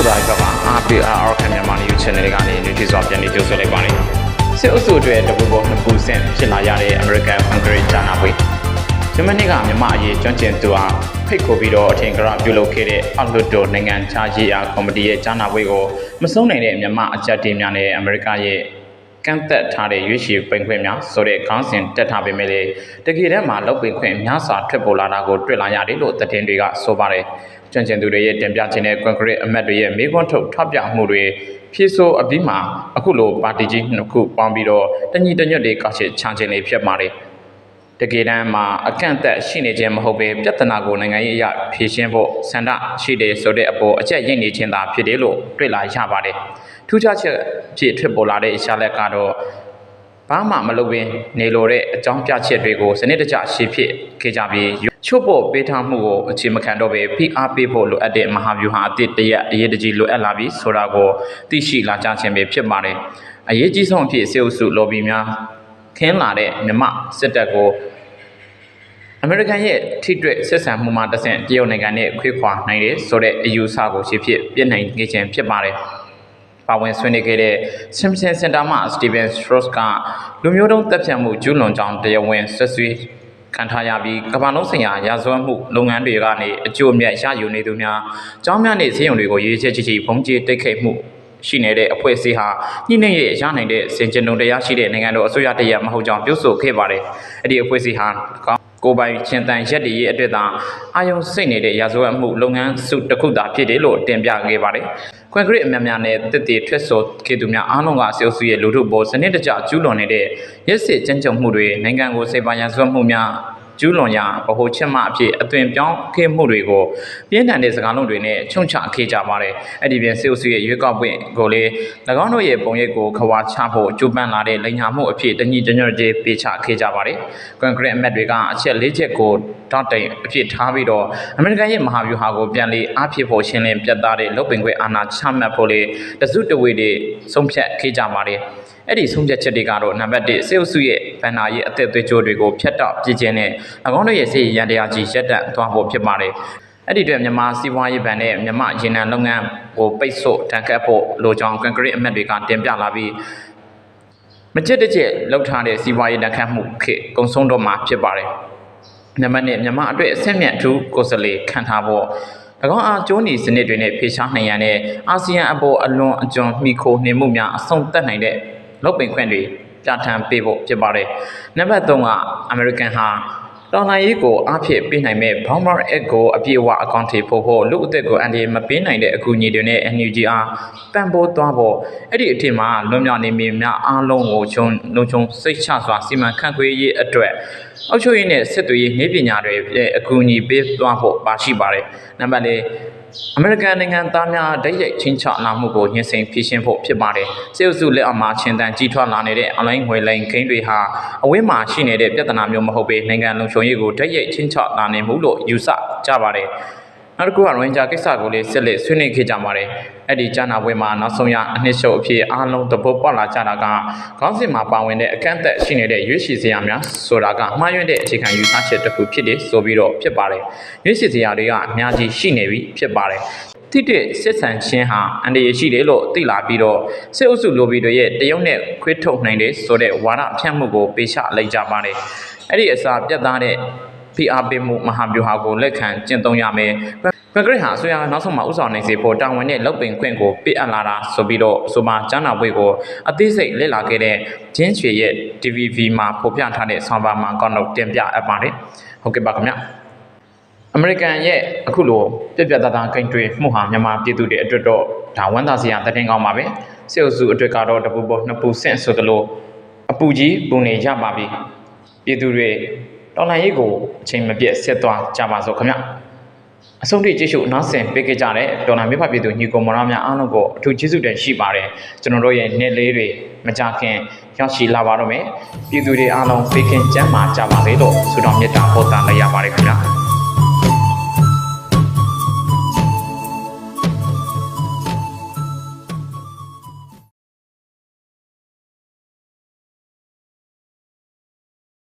ဆိုသားကပါ RPR ခံမြန်မာ News Channel ကနေညချီစွာပြန်လည်ကြိုဆိုလိုက်ပါတယ်စစ်အုပ်စုအတွက်တပူပေါ်နှစ်ပူဆင့်ဖြစ်လာရတဲ့ American Hungary ဂျာနာပွဲဂျမနီကမြန်မာအရေးကျွမ်းကျင်သူအားဖိတ်ခေါ်ပြီးတော့အထင်ကရပြုလုပ်ခဲ့တဲ့အောက်လွတ်တော်နိုင်ငံခြားရေးအားကော်မတီရဲ့ဂျာနာပွဲကိုမဆုံးနိုင်တဲ့မြန်မာအကြက်တင်များနဲ့အမေရိကရဲ့ ကန့်သက်ထားတဲ့ရွေးချယ်ပင်ခွင့်များဆိုတဲ့ခေါင်းစဉ်တက်ထားပေမဲ့လေတကယ်တမ်းမှာလောက်ပင်ခွင့်များစွာထွက်ပေါ်လာတာကိုတွေ့လာရတယ်လို့သတင်းတွေကဆိုပါတယ်ကျွမ်းကျင်သူတွေရဲ့တင်ပြခြင်းနဲ့ concrete အမတ်တွေရဲ့မေးခွန်းထုတ်ထောက်ပြမှုတွေဖြည့်ဆို့အပြီးမှာအခုလိုပါတီကြီးနှစ်ခုပေါင်းပြီးတော့တညီတညွတ်တွေကောက်ချက်ချခြင်းလေးဖြစ်ပါတယ်တကယ်တမ်းမှာအကန့်အသတ်ရှိနေခြင်းမဟုတ်ပဲပြဿနာကိုနိုင်ငံရေးအရဖြေရှင်းဖို့ဆန္ဒရှိတယ်ဆိုတဲ့အပေါ်အချက်ရင့်နေခြင်းသာဖြစ်တယ်လို့တွေ့လာရပါတယ် ထူးခြားချက်ဖြစ်ထွက်ပေါ်လာတဲ့အရှာလက်ကတော့ဘာမှမလုပ်ဘဲနေလိုတဲ့အကြောင်းပြချက်တွေကိုစနစ်တကျရှင်းဖြစ်ခဲ့ကြပြီးချို့ဖို့ပေးထားမှုကိုအခြေမခံတော့ပဲဖိအားပေးဖို့လိုအပ်တဲ့မဟာဗျူဟာအသစ်တရက်အရေးတကြီးလိုအပ်လာပြီးဆိုတာကိုသိရှိလာကြခြင်းပဲဖြစ်ပါတယ်အရေးကြီးဆုံးအဖြစ်စေအုပ်စုလော်ဘီများခင်းလာတဲ့မြမစစ်တပ်ကိုအမေရိကန်ရဲ့ထိတွေ့ဆက်ဆံမှုမှာတဆင့်တရုတ်နိုင်ငံနဲ့ခွေးခွာနိုင်တယ်ဆိုတဲ့အယူဆကိုရှင်းဖြစ်ပြနိုင်ခဲ့ခြင်းဖြစ်ပါတယ်။ ပါဝင်ဆွေးနွေးခဲ့တဲ့ Simpson Center မှ Steven Strauss ကလူမျိုးတုံးတပ်ဖြတ်မှုကျူးလွန်ကြောင်းတရားဝင်ဆက်ဆွေးခံထားရပြီးကမ္ဘာလုံးဆိုင်ရာရာဇဝတ်မှုလုပ်ငန်းတွေကနေအကျိုးအမြတ်ရယူနေသူများအကြောင်းများနဲ့ဈေးရုံတွေကိုရေးချက်ချီချီဖုံးကျေးတိတ်ခိတ်မှုရှိနေတဲ့အဖွဲ့အစည်းဟာညှိနှိမ့်ရဲ့ရနိုင်တဲ့စင်ကြင်တုံတရားရှိတဲ့နိုင်ငံတော်အစိုးရတရက်မဟုတ်ကြောင်းပြောဆိုခဲ့ပါတယ်။အဲ့ဒီအဖွဲ့အစည်းဟာ ကောင်းကိုယ်ပိုင်ရှင်တန်ရက်တည်ရဲ့အတွက်သာအာယုံစိတ်နေတဲ့ရာဇဝတ်မှုလုပ်ငန်းစုတစ်ခုသာဖြစ်တယ်လို့တင်ပြခဲ့ပါတယ်။ခွန်ကရစ်အများများနဲ့တစ်တည်ထွက်ဆိုခဲ့သူများအားလုံးကစေအုပ်စုရဲ့လူထုပေါ်စနစ်တကျကျူးလွန်နေတဲ့ရက်စစ်ကြမ်းကြုတ်မှုတွေနိုင်ငံကိုစိတ်ပါရာဇဝတ်မှုများ ကျူးလွန်ရာဗဟိုချက်မှအဖြစ်အသွင်ပြောင်းခဲ့မှုတွေကိုပြင်းထန်တဲ့စကားလုံးတွေနဲ့ချုံချခဲ့ကြပါတယ်။အဲ့ဒီပြင်စေအုပ်စုရဲ့ရွေးကောက်ပွဲကိုလေ၎င်းတို့ရဲ့ပုံရိပ်ကိုခွာချဖို့ကြိုးပမ်းလာတဲ့လိန်ညာမှုအဖြစ်တညီတညွတ်ကြီးပေးချခဲ့ကြပါတယ်။ Congress အမတ်တွေကအချက်၄ချက်ကိုတောက်တိုင်အဖြစ်ထားပြီးတော့အမေရိကန်ရဲ့မဟာဗျူဟာကိုပြန်လည်အားဖြစ်ဖို့ရှင်းလင်းပြတ်သားတဲ့လုပ်ပင်ခွင့်အာဏာချမှတ်ဖို့လေတစုတဝေတွေဆုံးဖြတ်ခဲ့ကြပါတယ်။အဲ့ဒီဆုံးဖြတ်ချက်တွေကတော့နံပါတ်1စေအုပ်စုရဲ့ ဗန်နာရဲ့အသက်သွေးကြိုးတွေကိုဖျက်တောက်ပြစ်ခြင်းနဲ့၎င်းတို့ရဲ့စေရန်တရားကြီးရက်တန့်သွားဖို့ဖြစ်ပါတယ်။အဲ့ဒီအတွက်မြန်မာစီးပွားရေးဗန်နဲ့မြန်မာရေနံလုပ်ငန်းကိုပိတ်ဆို့တန်ခတ်ဖို့လိုကြောင်းကွန်ကရစ်အမတ်တွေကတင်ပြလာပြီးမချစ်တကျက်လောက်ထားတဲ့စီးပွားရေးတန်ခတ်မှုခေတ်ကုံဆုံးတော့မှာဖြစ်ပါတယ်။နံပါတ်1မြန်မာအတွက်အဆင့်မြတ်ထူးကိုယ်စားလှယ်ခံထားဖို့၎င်းအားကျိုးနီစနစ်တွေနဲ့ဖေရှားနိုင်ရန်နဲ့အာဆီယံအပေါ်အလွန်အကျွံမိခိုနေမှုများအဆုံးသတ်နိုင်တဲ့လုပ်ပင်ခွင့်တွေ ပြဋ္ဌာန်းပေးဖို့ဖြစ်ပါတယ်။နံပါတ်3ကအမေရိကန်ဟာတော်လှန်ရေးကိုအားဖြည့်ပေးနိုင်မဲ့ Bomber Act ကိုအပြည့်အဝအကောင့်ထေဖို့ဖို့လူအသက်ကိုအန်ဒီမပေးနိုင်တဲ့အကူအညီတွေနဲ့ NUG အားပံ့ပိုးသွားဖို့အဲ့ဒီအထင်မှာလွန်မြောက်နေမည်များအားလုံးကိုချုံလုံချုံစိတ်ချစွာစီမံခန့်ခွဲရေးအတွက်အောက်ချုပ်ရေးနဲ့စစ်သွေးရေးနှိပညာတွေရဲ့အကူအညီပေးသွားဖို့ပါရှိပါတယ်။နံပါတ်၄ အမေရိကန်နိုင်ငံသားများဒိတ်ရိုက်ချင်းချလာမှုကိုညှင်းဆင်ဖြေရှင်းဖို့ဖြစ်ပါတယ်။စေအုပ်စုလက်အောက်မှာချင်းတန်ကြီးထွားလာနေတဲ့ online ငွေလိမ်ခိန်းတွေဟာအဝင်းမှာရှိနေတဲ့ပြဿနာမျိုးမဟုတ်ပေနိုင်ငံလုံခြုံရေးကိုဒိတ်ရိုက်ချင်းချလာနေမှုလို့ယူဆကြပါတယ်။ နောက်တစ်ခုကရိုင်ဂျာကိစ္စကိုလေးဆက်လက်ဆွေးနွေးခဲ့ကြပါတယ်။အဲ့ဒီကြားနာပွဲမှာနောက်ဆုံးရအနှစ်ချုပ်အဖြစ်အားလုံးသဘောပေါက်လာကြတာကခေါင်းစဉ်မှာပါဝင်တဲ့အကန့်အသတ်ရှိနေတဲ့ရွေးချယ်စရာများဆိုတာကမှားယွင်းတဲ့အခြေခံယူဆချက်တစ်ခုဖြစ်တယ်ဆိုပြီးတော့ဖြစ်ပါတယ်။ရွေးချယ်စရာတွေကအများကြီးရှိနေပြီဖြစ်ပါတယ်။တိတဲ့စစ်ဆန်ချင်းဟာအန်ဒီရရှိတယ်လို့သိလာပြီးတော့စစ်အုပ်စုလိုဘီတွေရဲ့တရုတ်နဲ့ခွေးထုတ်နိုင်တယ်ဆိုတဲ့ဝါဒဖြန့်မှုကိုပေးချလိုက်ကြပါတယ်။အဲ့ဒီအစားပြတ်သားတဲ့ ဖိအားပေးမှုမဟာဗျူဟာကိုလက်ခံကျင့်သုံးရမယ်။ကွန်ကရစ်ဟာအစိုးရကနောက်ဆုံးမှာဥဆောင်နိုင်စေဖို့တာဝန်နဲ့လုပ်ပင်ခွင့်ကိုပေးအပ်လာတာဆိုပြီးတော့ဆိုပါကျန်းနာပွဲကိုအသေးစိတ်လေ့လာခဲ့တဲ့ဂျင်းချွေရဲ့ DVV မှာဖော်ပြထားတဲ့ဆောင်းပါးမှာကောက်တော့တင်ပြအပ်ပါတယ်။ဟုတ်ကဲ့ပါခင်ဗျ။အမေရိကန်ရဲ့အခုလိုပြက်ပြက်သားသားဂိမ်းတွေမှုဟာမြန်မာပြည်သူတွေအတွက်တော့ဒါဝမ်းသာစရာတည်င်းကောင်းပါပဲ။စစ်အုပ်စုအတွက်ကတော့တပူပေါ်နှစ်ပူဆင့်ဆိုသလိုအပူကြီးပူနေရပါပြီ။ပြည်သူတွေ တော်လှန်ရေးကိုအချိန်မပြတ်ဆက်သွားကြပါစို့ခင်ဗျ။အဆုံးထိကျေးဇူးနားဆင်ပေးခဲ့ကြတဲ့ဒေါ်လာမြဖပြည်သူညီကိုမောင်နှမများအားလုံးကိုအထူးကျေးဇူးတင်ရှိပါတယ်ကျွန်တော်တို့ရဲ့နေ့လေးတွေမကြခင်ရောက်ရှိလာပါတော့မယ်ပြည်သူတွေအားလုံးဖေးခင်ကျန်းမာကြပါစေလို့ဆုတောင်းမေတ္တာပို့သလိုက်ရပါတယ်ခင်ဗျာ